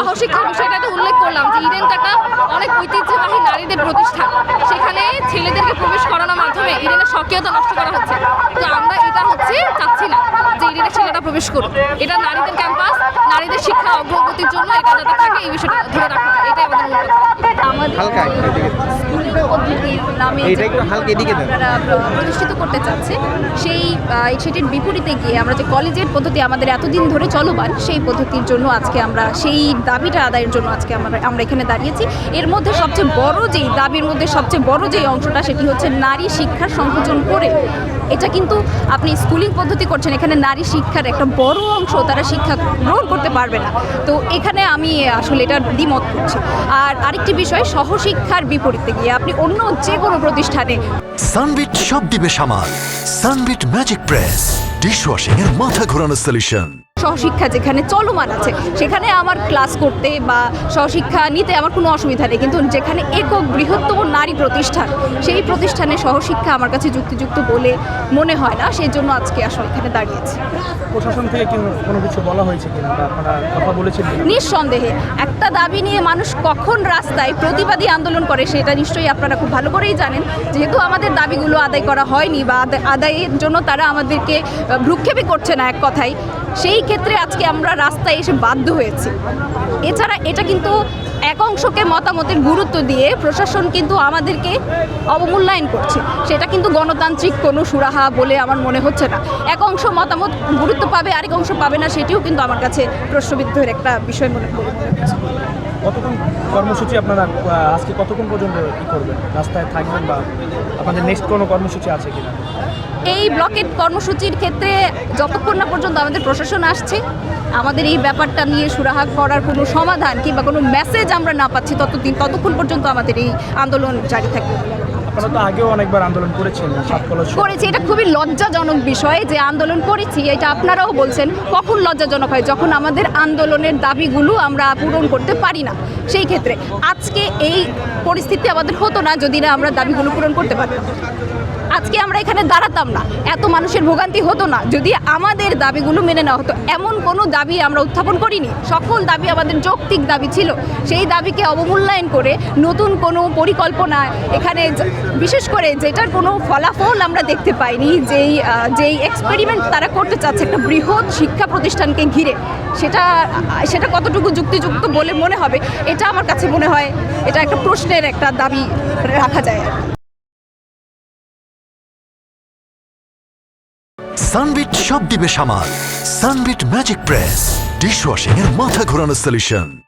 সহশিক্ষার বিষয়টা উল্লেখ করলাম যে ইডেন একটা অনেক ঐতিহ্যবাহী নারীদের প্রতিষ্ঠান। সেখানে ছেলেদেরকে প্রবেশ করানোর মাধ্যমে ইডেনের স্বকীয়তা নষ্ট করা হচ্ছে। তো আমরা এটা হচ্ছে চাচ্ছি না যে ইডেনের ছেলেরা প্রবেশ করুক। এটা নারীদের ক্যাম্পাস, নারীদের শিক্ষা অগ্রগতির জন্য এটা যাতে থাকে, এই বিষয়টা ধরে রাখা এটাই আমাদের আমাদের নামে একটু হালকা এদিকে প্রতিষ্ঠিত করতে চাচ্ছে সেই সেটির বিপরীতে গিয়ে আমরা যে কলেজের পদ্ধতি আমাদের এতদিন ধরে চলমান সেই পদ্ধতির জন্য আজকে আমরা সেই দাবিটা আদায়ের জন্য আজকে আমরা আমরা এখানে দাঁড়িয়েছি। এর মধ্যে সবচেয়ে বড় যেই দাবির মধ্যে সবচেয়ে বড় যেই অংশটা সেটি হচ্ছে নারী শিক্ষার সংকোচন করে। এটা কিন্তু আপনি স্কুলিং পদ্ধতি করছেন এখানে নারী শিক্ষার একটা বড় অংশ তারা শিক্ষা গ্রহণ করতে পারবে না। তো এখানে আমি আসলে এটা দ্বিমত করছি। আর আরেকটি বিষয় সহশিক্ষার বিপরীতে গিয়ে আপনি অন্য যে কোনো প্রতিষ্ঠানে। সানবিট সব দিবে সামাল। Sunbit magic press. ডিশওয়াশিং এর মাথা ঘোরানো সলিউশন সহশিক্ষা যেখানে চলমান আছে সেখানে আমার ক্লাস করতে বা সহশিক্ষা নিতে আমার কোনো অসুবিধা নেই। কিন্তু যেখানে একক বৃহত্তম নারী প্রতিষ্ঠান সেই প্রতিষ্ঠানে সহশিক্ষা আমার কাছে যুক্তিযুক্ত বলে মনে হয় না সেই জন্য আজকে আসলে এখানে দাঁড়িয়েছি। প্রশাসন থেকে কোনো কিছু বলা হয়েছে কিনা বা আপনারা কথা বলেছেন নিঃসন্দেহে একটা দাবি নিয়ে মানুষ কখন রাস্তায় প্রতিবাদী আন্দোলন করে সেটা নিশ্চয়ই আপনারা খুব ভালো করেই জানেন। যেহেতু আমাদের দাবিগুলো আদায় করা হয়নি বা আদায়ের জন্য তারা আমাদেরকে আহ, ভ্রুক্ষেপই করছে না এক কথায়। সেই ক্ষেত্রে আজকে আমরা রাস্তায় এসে বাধ্য হয়েছি। এছাড়া এটা কিন্তু এক অংশকে মতামতের গুরুত্ব দিয়ে প্রশাসন কিন্তু আমাদেরকে অবমূল্যায়ন করছে। সেটা কিন্তু গণতান্ত্রিক কোনো সুরাহা বলে আমার মনে হচ্ছে না। এক অংশ মতামত গুরুত্ব পাবে, আরেক অংশ পাবে না, সেটিও কিন্তু আমার কাছে প্রশ্নবিদ্ধের একটা বিষয় মনে মনে হচ্ছে কতক্ষণ কর্মসূচি আপনারা আজকে কতক্ষণ পর্যন্ত কি করবেন? রাস্তায় থাকবেন বা আপনাদের নেক্সট কোনো কর্মসূচি আছে কিনা? এই ব্লকেট কর্মসূচির ক্ষেত্রে যতক্ষণ না পর্যন্ত আমাদের প্রশাসন আসছে আমাদের এই ব্যাপারটা নিয়ে সুরাহা করার কোনো সমাধান কিংবা কোনো মেসেজ আমরা না পাচ্ছি ততদিন ততক্ষণ পর্যন্ত আমাদের এই আন্দোলন জারি থাকবে। আপনারা তো আগেও অনেকবার আন্দোলন করেছেন করেছি এটা খুবই লজ্জাজনক বিষয় যে আন্দোলন করেছি এটা আপনারাও বলছেন কখন লজ্জাজনক হয়? যখন আমাদের আন্দোলনের দাবিগুলো আমরা পূরণ করতে পারি না। সেই ক্ষেত্রে। আজকে এই পরিস্থিতি আমাদের হতো না যদি না আমরা দাবিগুলো পূরণ করতে পারতাম। আজকে আমরা এখানে দাঁড়াতাম না। এত মানুষের ভোগান্তি হতো না। যদি আমাদের দাবিগুলো মেনে নেওয়া হতো, এমন কোনো দাবি আমরা উত্থাপন করিনি। সকল দাবি আমাদের যৌক্তিক দাবি ছিল। সেই দাবিকে অবমূল্যায়ন করে নতুন কোনো পরিকল্পনা এখানে বিশেষ করে যেটার কোনো ফলাফল আমরা দেখতে পাইনি, যেই যেই এক্সপেরিমেন্ট তারা করতে চাচ্ছে একটা বৃহৎ শিক্ষা প্রতিষ্ঠানকে ঘিরে। সেটা সেটা কতটুকু যুক্তিযুক্ত বলে মনে হবে, এটা আমার কাছে মনে হয় এটা একটা প্রশ্নের একটা দাবি রাখা যায় আর। সানবিট সব দিবে সামাল সানবিট ম্যাজিক প্রেস ডিশওয়াশিং এর মাথা ঘোরানো সলিউশন